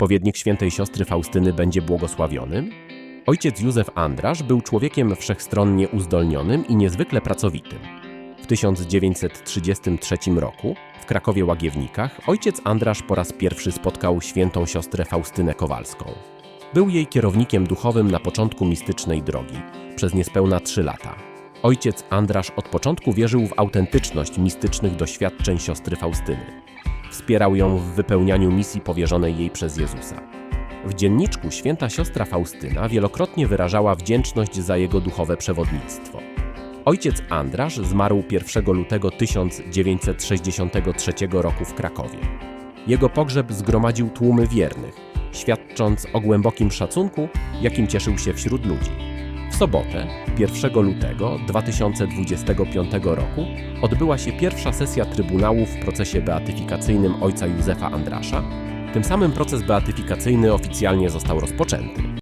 spowiednik świętej siostry Faustyny będzie błogosławionym? Ojciec Józef Andrasz był człowiekiem wszechstronnie uzdolnionym i niezwykle pracowitym. W 1933 roku w Krakowie Łagiewnikach ojciec Andrasz po raz pierwszy spotkał świętą siostrę Faustynę Kowalską. Był jej kierownikiem duchowym na początku mistycznej drogi, przez niespełna trzy lata. Ojciec Andrasz od początku wierzył w autentyczność mistycznych doświadczeń siostry Faustyny. Wspierał ją w wypełnianiu misji powierzonej jej przez Jezusa. W dzienniczku święta siostra Faustyna wielokrotnie wyrażała wdzięczność za jego duchowe przewodnictwo. Ojciec Andrasz zmarł 1 lutego 1963 roku w Krakowie. Jego pogrzeb zgromadził tłumy wiernych, świadcząc o głębokim szacunku, jakim cieszył się wśród ludzi. Sobotę, 1 lutego 2025 roku, odbyła się pierwsza sesja Trybunału w procesie beatyfikacyjnym ojca Józefa Andrasza. Tym samym proces beatyfikacyjny oficjalnie został rozpoczęty.